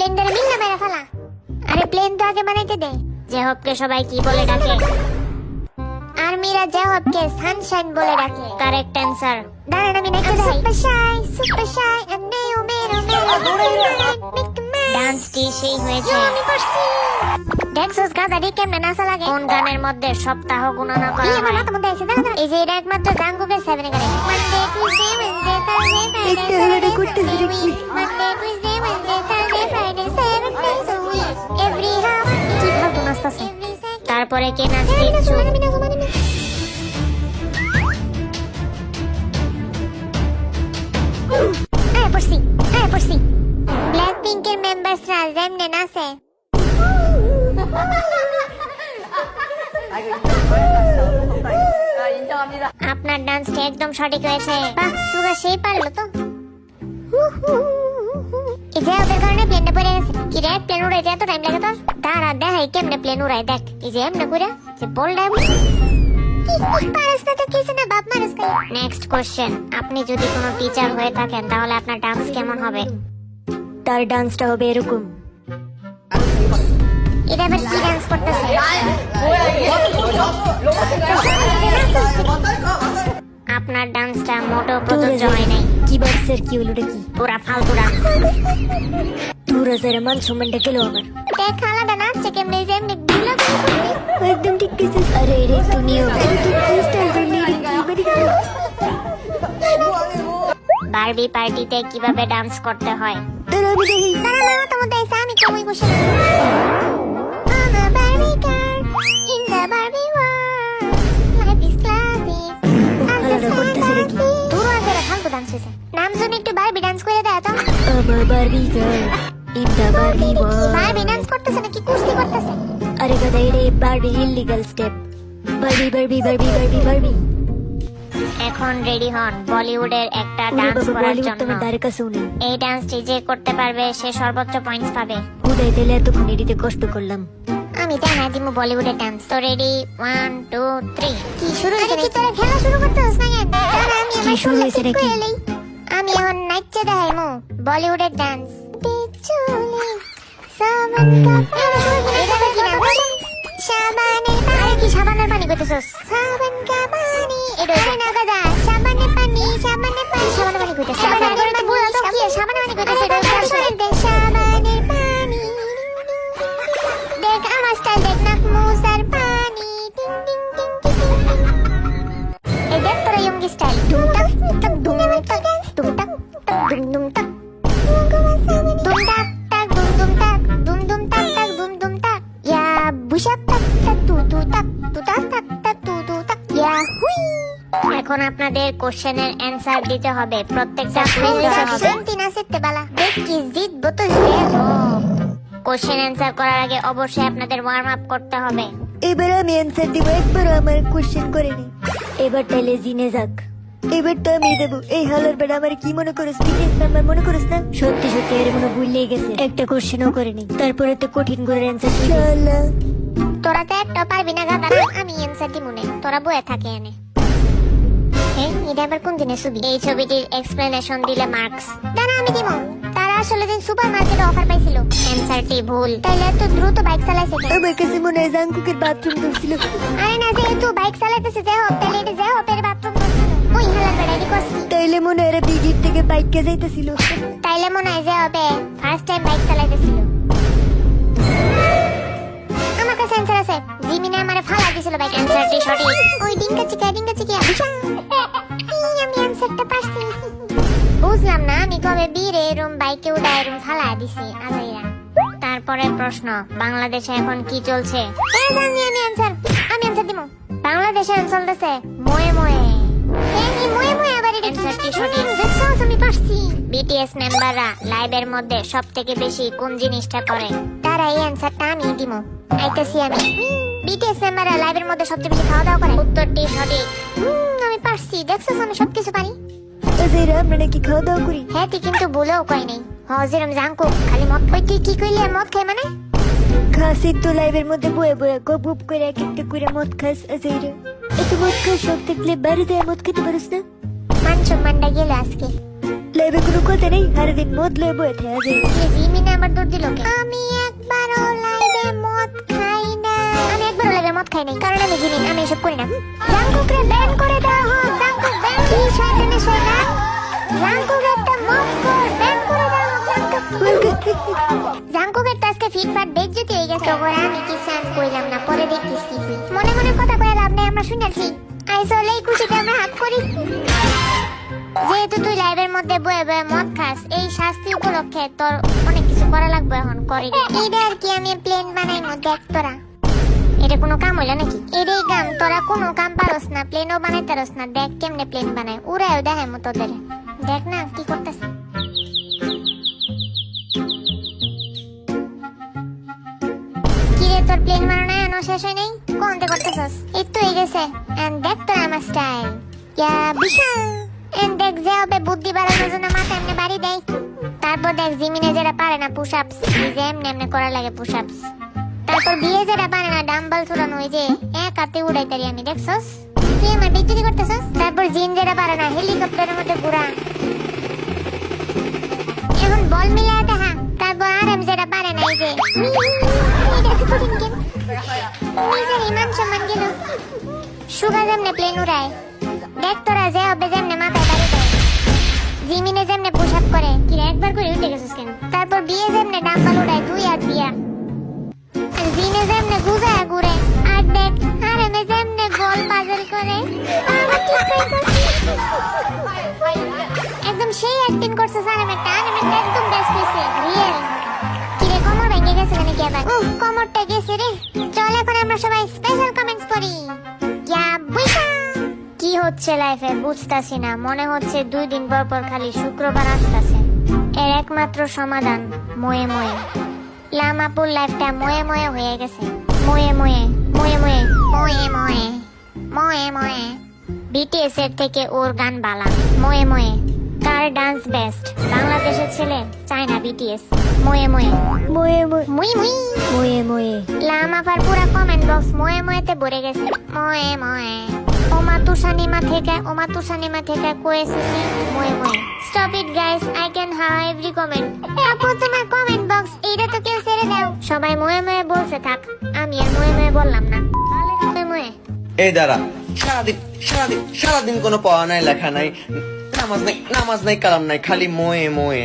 প্লেনটারে মিল না মেরা ফেলা। আরে প্লেন তো আগে বানাইতে দে। জেহবকে সবাই কি বলে ডাকে? আর্মিরা জেহবকে সানশাইন বলে ডাকে। কারেক্ট অ্যান্সার দাঁড়ান আমি নাচতে দেখাই সুপার শাই সুপার শাই আন্নে ও মেরো মেরো ডান্সটি সেই হয়েছে। আমি পারছি দেখছস গাদারি কেমনে নাচা লাগে? কোন গানের মধ্যে সপ্তাহ গণনা করা হয় আমার মাথা মধ্যে আছে দাঁড়া। এই যে এটা একমাত্র জাঙ্গুকের সেভেন গানে Monday Tuesday Wednesday Thursday Friday একটা হলো তারপরে কে নাচবে ইচ্ছুক পড়ছি। আয় পড়ছি। ব্ল্যাক পিঙ্কের মেম্বার্সরা যেমনে নাচে আপনার ডান্সটা একদম সঠিক হয়েছে। বাহ সুগা সেই পারল তো। এই যে ওদের কারণে প্লেনটা পড়ে গেছে। কি রে প্লেন উড়াইতে এত টাইম লাগে তোর? দাঁড়া দেখাই কেমনে প্লেন উড়াই দেখ। এই যে এমনে করে যে বল ডাইম পারস না তো কিছু না বাপ মানুষ নেক্সট কোশ্চেন আপনি যদি কোনো টিচার হয়ে থাকেন তাহলে আপনার ডান্স কেমন হবে? তার ডান্সটা হবে এরকম। এটা আবার কি ডান্স করতেছে। আপনার ডান্সটা মোটেও প্রযোজ্য হয় নাই। কি বাচ্চার কি হলো কি পুরা ফালতু ডান্স। তোর হাজারে মান সম্মানটা গেল আমার। দেখ খালাটা নাচছে কেমনে যে এমনি গুলো একদম ঠিক কইছিস। আরে রে তুমিও বারবি পার্টিতে কীভাবে ডান্স করতে হয়? তোর আমি দেখি দাঁড়া না তোমার দেশে আমি কমই বসে Barbie illegal step Barbie Barbie Barbie Barbie Barbie এখন রেডি হন। বলিউডের একটা ডান্স করার জন্য। তোমার দ্বারে কাছে উনি। এই ডান্সটি যে করতে পারবে সে সর্বোচ্চ পয়েন্টস পাবে। হুদাই দিলে এতক্ষণ এডিতে কষ্ট করলাম। আমি জানা দিব বলিউডের ডান্স তো রেডি ওয়ান টু থ্রি কি শুরু হয়েছে কি তোরা খেলা শুরু করতে হস না আমি কি আমার শুরু হয়েছে নাকি? আমি এখন নাচতে দেখাই মো বলিউডের ডান্স বিচুলি সাবান কা da pessoa. এখন আপনাদের কোশ্চেনের অ্যানসার দিতে হবে প্রত্যেকটা কুইজ ধরা হবে। শান্তি না সেতে বালা। দেখ কি জিতবো তো কোশ্চেন অ্যানসার করার আগে অবশ্যই আপনাদের ওয়ার্ম আপ করতে হবে। এবার আমি অ্যান্সার দিব একবার আমার কোশ্চেন করে নি। এবার তাহলে জিনে যাক। এবার তো আমি দেবো। এই হালার বেড়া আমার কি মনে করিস? বিদেশ নাম্বার মনে করিস না? সত্যি সত্যি এর মনে ভুললেই গেছে। একটা কোশ্চেনও করেনি তারপরে তো কঠিন করে অ্যান্সার শালা তোরা তো একটা পারবি না গাদা আমি অ্যানসার দি মনে তোরা বয়ে থাকে এনে। এই, এটা আবার কোন দিনের ছবি? এই ছবিটির এক্সপ্লেনেশন দিলে মার্কস দাঁড়া আমি দিব। তারা আসলে দিন সুপার মার্কেটে অফার পাইছিল অ্যানসারটি ভুল। তাইলে এত দ্রুত বাইক চালাইছে আমার কাছে মনে হয় জাঙ্কুকের বাথরুম করছিল আরে না যেহেতু বাইক চালাইতেছে যে হোক তাহলে এটা যে হোপের বাথরুম ওই হালার বেড়াই কস কি তাইলে মনে হয় এরা বিগির থেকে বাইকে যাইতেছিল। তাইলে মনে হয় যে হবে ফার্স্ট টাইম বাইক চালাইতেছিল। জিমিনে আমারে ফালা দিছিল বাইক অ্যান্সারটি সঠিক? ওই ডিঙ্কা চিকা ডিঙ্কা চিকা আমি অ্যান্সারটা বুঝলাম না আমি কবে বীরে এরম বাইকে এরম ফালা দিছি আজাইরা তারপরে প্রশ্ন বাংলাদেশে এখন কি চলছে? এ জানি আমি অ্যান্সার আমি অ্যান্সার দিব বাংলাদেশে এখন চলতেছে ময়ে ময়ে। এই ময়ে ময়ে আবার এটা অ্যান্সারটি সঠিক। দেখছস আমি পারছি। বিটিএস মেম্বাররা লাইভের মধ্যে সব থেকে বেশি কোন জিনিসটা করে? তারা এই অ্যান্সারটা আমি দিব আইতেছি আমি। বিটিএস মেম্বাররা লাইভের মধ্যে সবচেয়ে বেশি খাওয়া দাওয়া করে। উত্তরটি সঠিক। হুম, আমি পারছি। দেখছস আমি সবকিছু পারি। আমরা নাকি খাওয়া দাওয়া করি। হ্যাঁ তুই কিন্তু বলেও কই নাই। হজিরম জাঙ্কু খালি মদ কই তুই কি কইলে? মদ খাই মানে? খাসির তো লাইভের মধ্যে বয়ে বয়ে করে এক একটা করে মদ খাস এত মদ খাস থাকলে বাড়িতে মদ খেতে পারিস না? মান সম্মানটা গেল আজকে। লাইভে কোনো কথা নেই সারাদিন মদ লয়ে বয়ে থাকে জিমিনে আমার দৌড় দিল আমি একবারও লাইভে মদ খাই মদ খাই নাই, কারণ আমি জিমিন আমি এসব করি না। জাঙ্কুকরে ব্যান করে দেওয়া হোক জাঙ্কুক ব্যান কি শয়তানে শয়তান জাঙ্কুক একটা মদ কর ব্যান করে দেওয়া জাঙ্কুক জাঙ্কুকের তো আজকে ফিটফাট বেজ্জতি হয়ে গেছে ওপরে আমি কি স্যান কইলাম না? পরে দেখতিস কি মনে মনে কথা কয়ে লাভ নেই, আমরা শুনেছি। আইসলে এই খুশিতে আমরা হাত করি। যেহেতু তুই লাইভের মধ্যে বয়ে বয়ে মদ খাস, এই শাস্তি উপলক্ষে তোর অনেক কিছু করা লাগবে এখন, করি এইটা আর কি, আমি প্লেন বানাই মো দেখ তোরা এটা কোনো কাম হইল নাকি? এটাই কাম তোরা কোনো কাম পারস না প্লেনও বানাইতে পারস না, দেখ কেমনে প্লেন বানায়। উড়ায়ও দেখায় তোদের। দেখ না, কি করতেছে। তোর প্লেন এখনও শেষ হয় নাই করতেছস? এই তো হয়ে গেছে। এন্ড দেখ তোর আমার স্টাইল ইয়া, বিশাল। এন্ড দেখ যে হবে বুদ্ধি বাড়ানোর জন্য মাথা এমনি বাড়ি দেয়। তারপর দেখ জিমিনে যেটা পারে না পুশ আপস এমনি এমনি করা লাগে পুশ আপস তারপর বিয়ে যেটা পারে না, ডাম্বল ছুড়ানো ওই যে এক হাতে উড়াইতারি আমি, দেখছস? তুই আমার বিচ্যুতি করতেছস? তারপর জিন যেটা পারে না, হেলিকপ্টারের মধ্যে ঘুরা। এখন বল মিলায় দেখা তারপর আর এম যেটা পারে না, এই যে, নিজের ইমান সম্মান গেল। সুগা যেমনে প্লেন উড়ায়, দেখ তোরা যে হবে যেমনে মাথায় বাড়ি দেয়। জিমিনে যেমনে পুশ আপ করে কি একবার করে উঠে গেছিস কেন? তারপর বিয়ে যেমনে ডাম্বাল উড়ায়, দুই আর যেমনে গুজায় ঘুরে আর দেখ আর এমে যেমনে বল পাজল করে। একদম সেই অ্যাক্টিং করছে স্যার আমি টান আমি একদম বেস্ট হইছে রিয়েল কিরে, কোমর ভেঙে গেছে নাকি আবার? উহ, কোমরটা গেছে রে। চল এখন আমরা সবাই স্পেশাল কমেন্টস পড়ি। ইয়া বুইসা কি হচ্ছে লাইফে বুঝতাছি না। মনে হচ্ছে দুই দিন পর পর খালি শুক্রবার আসতাছে। এর একমাত্র সমাধান, ময়ে ময়ে। লামাপুর লাইফটা ময়ে ময়ে হয়ে গেছে। ময়ে ময়ে ময়ে ময়ে ময়ে ময়ে ময়ে ময়ে। বিটিএস এর থেকে ওর গান বালা। ময়ে ময়ে কার ডান্স বেস্ট বাংলাদেশের ছেলে চায়না বিটিএস ময়ে ময়ে ময়ে ময়ে মুই মুই ময়ে ময়ে। লামাপার পুরা কমেন্ট বক্স ময়ে ময়েতে ভরে গেছে। ময়ে ময়ে। ওমা তুষানিমা থেকে ওমা তুষানিমা থেকে কোয়েসেছি ময়ে ময়ে। Stop it guys I can how every comment আপু কমেন্ট বক্স এইটা তো কেউ ছেড়ে দাও। সবাই ময়ে ময়ে বলছে, থাক, আমি ময়ে ময়ে বললাম না। ময়ে। সারাদিন সারাদিন সারাদিন কোনো পড়া নাই, লেখা নাই, নামাজ নাই নামাজ নাই, কালাম নাই, খালি ময়ে মোয়ে।